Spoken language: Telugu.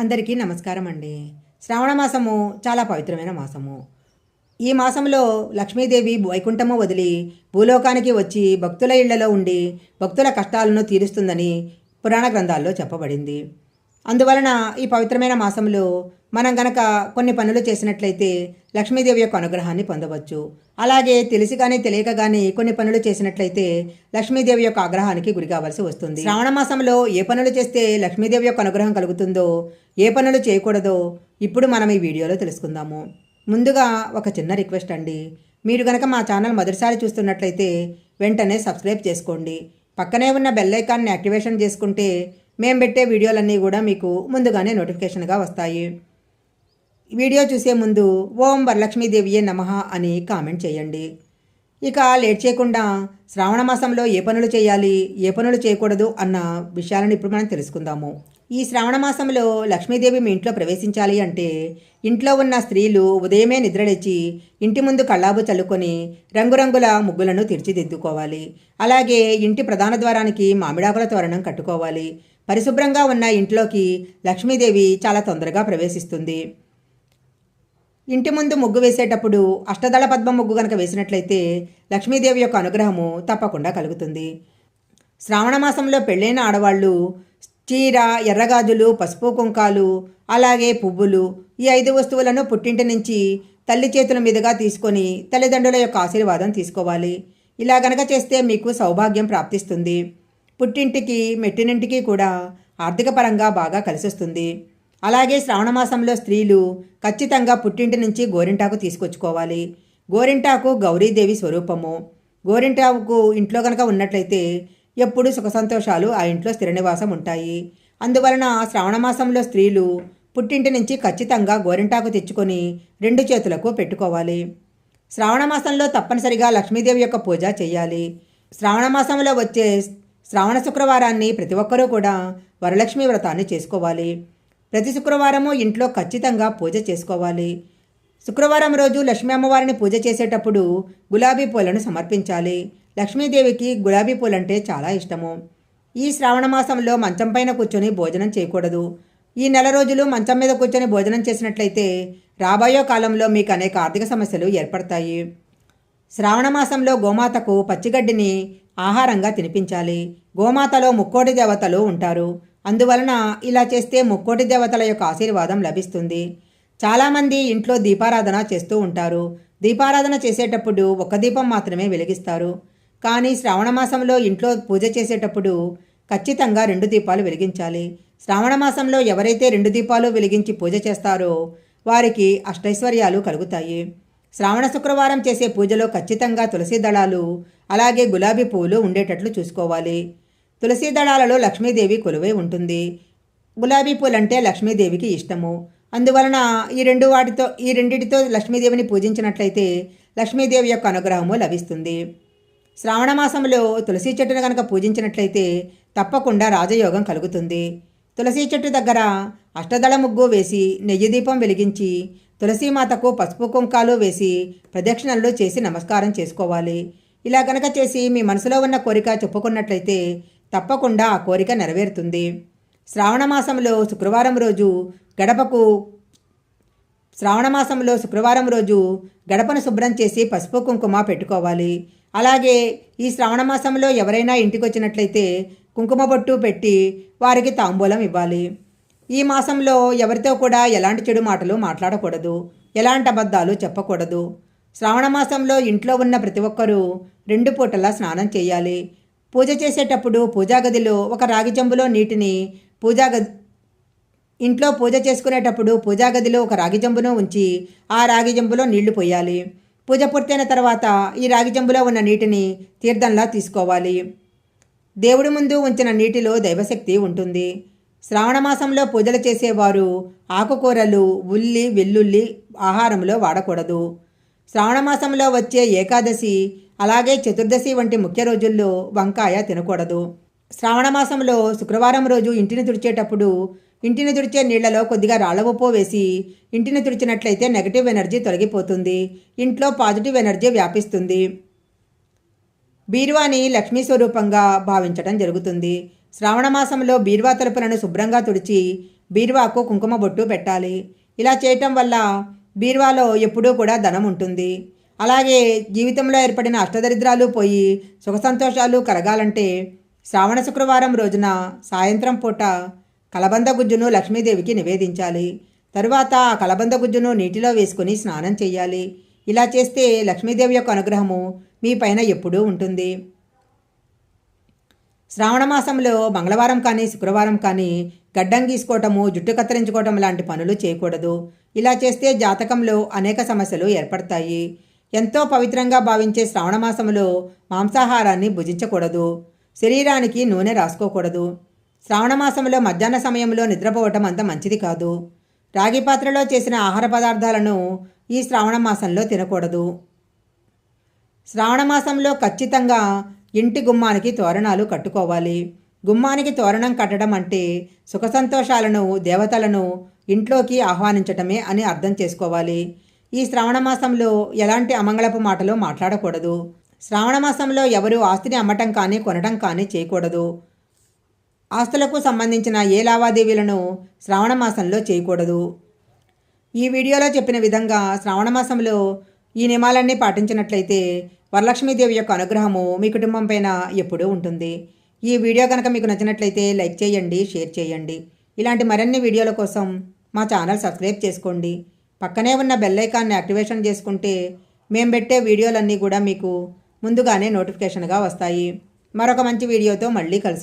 అందరికీ నమస్కారం అండి. శ్రావణ మాసము చాలా పవిత్రమైన మాసము. ఈ మాసంలో లక్ష్మీదేవి వైకుంఠము వదిలి భూలోకానికి వచ్చి భక్తుల ఇళ్ళలో ఉండి భక్తుల కష్టాలను తీరుస్తుందని పురాణ గ్రంథాల్లో చెప్పబడింది. అందువలన ఈ పవిత్రమైన మాసంలో మనం గనక కొన్ని పనులు చేసినట్లయితే లక్ష్మీదేవి యొక్క అనుగ్రహాన్ని పొందవచ్చు. అలాగే తెలిసి కానీ తెలియక కానీ కొన్ని పనులు చేసినట్లయితే లక్ష్మీదేవి యొక్క ఆగ్రహానికి గురి కావాల్సి వస్తుంది. శ్రావణ మాసంలో ఏ పనులు చేస్తే లక్ష్మీదేవి యొక్క అనుగ్రహం కలుగుతుందో ఏ పనులు చేయకూడదో ఇప్పుడు మనం ఈ వీడియోలో తెలుసుకుందాము. ముందుగా ఒక చిన్న రిక్వెస్ట్ అండి. మీరు గనక మా ఛానల్ మొదటిసారి చూస్తున్నట్లయితే వెంటనే సబ్స్క్రైబ్ చేసుకోండి. పక్కనే ఉన్న బెల్ ఐకాన్ని యాక్టివేషన్ చేసుకుంటే మేము పెట్టే వీడియోలన్నీ కూడా మీకు ముందుగానే నోటిఫికేషన్గా వస్తాయి. వీడియో చూసే ముందు ఓం వరలక్ష్మీదేవియే నమః అని కామెంట్ చేయండి. ఇక లేట్ చేయకుండా శ్రావణ మాసంలో ఏ పనులు చేయాలి ఏ పనులు చేయకూడదు అన్న విషయాలను ఇప్పుడు మనం తెలుసుకుందాము. ఈ శ్రావణ మాసంలో లక్ష్మీదేవి మీ ఇంట్లో ప్రవేశించాలి అంటే ఇంట్లో ఉన్న స్త్రీలు ఉదయమే నిద్రలేచి ఇంటి ముందు కళ్ళాబు చల్లుకొని రంగురంగుల ముగ్గులను తీర్చిదిద్దుకోవాలి. అలాగే ఇంటి ప్రధాన ద్వారానికి మామిడాకుల తోరణం కట్టుకోవాలి. పరిశుభ్రంగా ఉన్న ఇంట్లోకి లక్ష్మీదేవి చాలా తొందరగా ప్రవేశిస్తుంది. ఇంటి ముందు ముగ్గు వేసేటప్పుడు అష్టదళ పద్మ ముగ్గు కనుక వేసినట్లయితే లక్ష్మీదేవి యొక్క అనుగ్రహము తప్పకుండా కలుగుతుంది. శ్రావణ మాసంలో పెళ్ళైన ఆడవాళ్ళు చీర ఎర్రగాజులు పసుపు కుంకాలు అలాగే పువ్వులు ఈ ఐదు వస్తువులను పుట్టింటి నుంచి తల్లి చేతుల మీదుగా తీసుకొని తల్లిదండ్రుల యొక్క ఆశీర్వాదం తీసుకోవాలి. ఇలా గనక చేస్తే మీకు సౌభాగ్యం ప్రాప్తిస్తుంది. పుట్టింటికి మెట్టినింటికి కూడా ఆర్థికపరంగా బాగా కలిసొస్తుంది. అలాగే శ్రావణమాసంలో స్త్రీలు ఖచ్చితంగా పుట్టింటి నుంచి గోరింటాకు తీసుకొచ్చుకోవాలి. గోరింటాకు గౌరీదేవి స్వరూపము. గోరింటాకు ఇంట్లో కనుక ఉన్నట్లయితే ఎప్పుడు సుఖ సంతోషాలు ఆ ఇంట్లో స్థిర నివాసం ఉంటాయి. అందువలన శ్రావణమాసంలో స్త్రీలు పుట్టింటి నుంచి ఖచ్చితంగా గోరింటాకు తెచ్చుకొని రెండు చేతులకు పెట్టుకోవాలి. శ్రావణమాసంలో తప్పనిసరిగా లక్ష్మీదేవి యొక్క పూజ చేయాలి. శ్రావణమాసంలో వచ్చే శ్రావణ శుక్రవారాన్ని ప్రతి ఒక్కరూ కూడా వరలక్ష్మి వ్రతాన్ని చేసుకోవాలి. ప్రతి శుక్రవారము ఇంట్లో ఖచ్చితంగా పూజ చేసుకోవాలి. శుక్రవారం రోజు లక్ష్మీ అమ్మవారిని పూజ చేసేటప్పుడు గులాబీ పూలను సమర్పించాలి. లక్ష్మీదేవికి గులాబీ పూలంటే చాలా ఇష్టము. ఈ శ్రావణ మాసంలో మంచం పైన కూర్చొని భోజనం చేయకూడదు. ఈ నెల రోజులు మంచం మీద కూర్చొని భోజనం చేసినట్లయితే రాబోయే కాలంలో మీకు అనేక ఆర్థిక సమస్యలు ఏర్పడతాయి. శ్రావణ మాసంలో గోమాతకు పచ్చిగడ్డిని ఆహారంగా తినిపించాలి. గోమాతలో ముక్కోటి దేవతలు ఉంటారు. అందువలన ఇలా చేస్తే ముక్కోటి దేవతల యొక్క ఆశీర్వాదం లభిస్తుంది. చాలామంది ఇంట్లో దీపారాధన చేస్తూ ఉంటారు. దీపారాధన చేసేటప్పుడు ఒక దీపం మాత్రమే వెలిగిస్తారు. కానీ శ్రావణ మాసంలో ఇంట్లో పూజ చేసేటప్పుడు ఖచ్చితంగా రెండు దీపాలు వెలిగించాలి. శ్రావణ మాసంలో ఎవరైతే రెండు దీపాలు వెలిగించి పూజ చేస్తారో వారికి అష్టైశ్వర్యాలు కలుగుతాయి. శ్రావణ శుక్రవారం చేసే పూజలో ఖచ్చితంగా తులసి దళాలు అలాగే గులాబీ పువ్వులు ఉండేటట్లు చూసుకోవాలి. తులసి దళాలలో లక్ష్మీదేవి కొలువై ఉంటుంది. గులాబీ పూలంటే లక్ష్మీదేవికి ఇష్టము. అందువలన ఈ రెండు వాటితో ఈ రెండిటితో లక్ష్మీదేవిని పూజించినట్లయితే లక్ష్మీదేవి యొక్క అనుగ్రహము లభిస్తుంది. శ్రావణ మాసంలో తులసి చెట్టును కనుక పూజించినట్లయితే తప్పకుండా రాజయోగం కలుగుతుంది. తులసి చెట్టు దగ్గర అష్టదళ ముగ్గు వేసి నెయ్యి దీపం వెలిగించి తులసీమాతకు పసుపు కుంకాలు వేసి ప్రదక్షిణలు చేసి నమస్కారం చేసుకోవాలి. ఇలా గనక చేసి మీ మనసులో ఉన్న కోరిక చెప్పుకున్నట్లయితే తప్పకుండా ఆ కోరిక నెరవేరుతుంది. శ్రావణ మాసంలో శుక్రవారం రోజు గడపకు శ్రావణ మాసంలో శుక్రవారం రోజు గడపను శుభ్రం చేసి పసుపు కుంకుమ పెట్టుకోవాలి. అలాగే ఈ శ్రావణ మాసంలో ఎవరైనా ఇంటికి వచ్చినట్లయితే కుంకుమ బొట్టు పెట్టి వారికి తాంబూలం ఇవ్వాలి. ఈ మాసంలో ఎవరితో కూడా ఎలాంటి చెడు మాటలు మాట్లాడకూడదు ఎలాంటి అబద్ధాలు చెప్పకూడదు. శ్రావణ మాసంలో ఇంట్లో ఉన్న ప్రతి ఒక్కరూ రెండు పూటలా స్నానం చేయాలి. పూజ చేసేటప్పుడు పూజాగదిలో ఒక రాగి చెంబులో నీటిని పూజా గది ఇంట్లో పూజ చేసుకునేటప్పుడు పూజాగదిలో ఒక రాగి జంబును ఉంచి ఆ రాగి జంబులో నీళ్ళు పోయాలి. పూజ పూర్తయిన తర్వాత ఈ రాగి జంబులో ఉన్న నీటిని తీర్థంలా తీసుకోవాలి. దేవుడి ముందు ఉంచిన నీటిలో దైవశక్తి ఉంటుంది. శ్రావణమాసంలో పూజలు చేసేవారు ఆకుకూరలు ఉల్లి వెల్లుల్లి ఆహారంలో వాడకూడదు. శ్రావణమాసంలో వచ్చే ఏకాదశి అలాగే చతుర్దశి వంటి ముఖ్య రోజుల్లో వంకాయ తినకూడదు. శ్రావణమాసంలో శుక్రవారం రోజు ఇంటిని తుడిచేటప్పుడు ఇంటిని తుడిచే నీళ్ళలో కొద్దిగా రాళ్ళ ఉప్పు వేసి ఇంటిని తుడిచినట్లయితే నెగటివ్ ఎనర్జీ తొలగిపోతుంది. ఇంట్లో పాజిటివ్ ఎనర్జీ వ్యాపిస్తుంది. బీరువాని లక్ష్మీ స్వరూపంగా భావించడం జరుగుతుంది. శ్రావణమాసంలో బీర్వా బీరువా తలుపులను శుభ్రంగా తుడిచి బీరువాకు కుంకుమ బొట్టు పెట్టాలి. ఇలా చేయటం వల్ల బీరువాలో ఎప్పుడూ కూడా ధనం ఉంటుంది. అలాగే జీవితంలో ఏర్పడిన అష్టదరిద్రాలు పోయి సుఖ సంతోషాలు కలగాలంటే శ్రావణ శుక్రవారం రోజున సాయంత్రం పూట కలబంద గుజ్జును లక్ష్మీదేవికి నివేదించాలి. తరువాత ఆ కలబంద గుజ్జును నీటిలో వేసుకుని స్నానం చేయాలి. ఇలా చేస్తే లక్ష్మీదేవి యొక్క అనుగ్రహము మీ పైన ఎప్పుడూ ఉంటుంది. శ్రావణ మాసంలో మంగళవారం కానీ శుక్రవారం కానీ గడ్డం గీసుకోవటము జుట్టు కత్తిరించుకోవటం లాంటి పనులు చేయకూడదు. ఇలా చేస్తే జాతకంలో అనేక సమస్యలు ఏర్పడతాయి. ఎంతో పవిత్రంగా భావించే శ్రావణ మాసంలో మాంసాహారాన్ని భుజించకూడదు. శరీరానికి నూనె రాసుకోకూడదు. శ్రావణ మాసంలో మధ్యాహ్న సమయంలో నిద్రపోవటం అంత మంచిది కాదు. రాగి పాత్రలో చేసిన ఆహార పదార్థాలను ఈ శ్రావణ మాసంలో తినకూడదు. శ్రావణ మాసంలో ఖచ్చితంగా ఇంటి గుమ్మానికి తోరణాలు కట్టుకోవాలి. గుమ్మానికి తోరణం కట్టడం అంటే సుఖ సంతోషాలను దేవతలను ఇంట్లోకి ఆహ్వానించటమే అని అర్థం చేసుకోవాలి. ఈ శ్రావణ మాసంలో ఎలాంటి అమంగళపు మాటలు మాట్లాడకూడదు. శ్రావణ మాసంలో ఎవరు ఆస్తిని అమ్మటం కానీ కొనటం కానీ చేయకూడదు. ఆస్తులకు సంబంధించిన ఏ లావాదేవీలను శ్రావణ మాసంలో చేయకూడదు. ఈ వీడియోలో చెప్పిన విధంగా శ్రావణ మాసంలో ఈ నియమాలన్నీ పాటించినట్లయితే వరలక్ష్మీదేవి యొక్క అనుగ్రహము మీ కుటుంబం పైన ఎప్పుడూ ఉంటుంది. ఈ వీడియో కనుక మీకు నచ్చినట్లయితే లైక్ చేయండి షేర్ చేయండి. ఇలాంటి మరిన్ని వీడియోల కోసం మా ఛానల్ సబ్స్క్రైబ్ చేసుకోండి. పక్కనే ఉన్న బెల్ ఐకాన్ని యాక్టివేషన్ చేసుకుంటే మేము పెట్టే వీడియోలన్నీ కూడా మీకు ముందుగానే నోటిఫికేషన్గా వస్తాయి. మరొక మంచి వీడియోతో మళ్ళీ కలుసు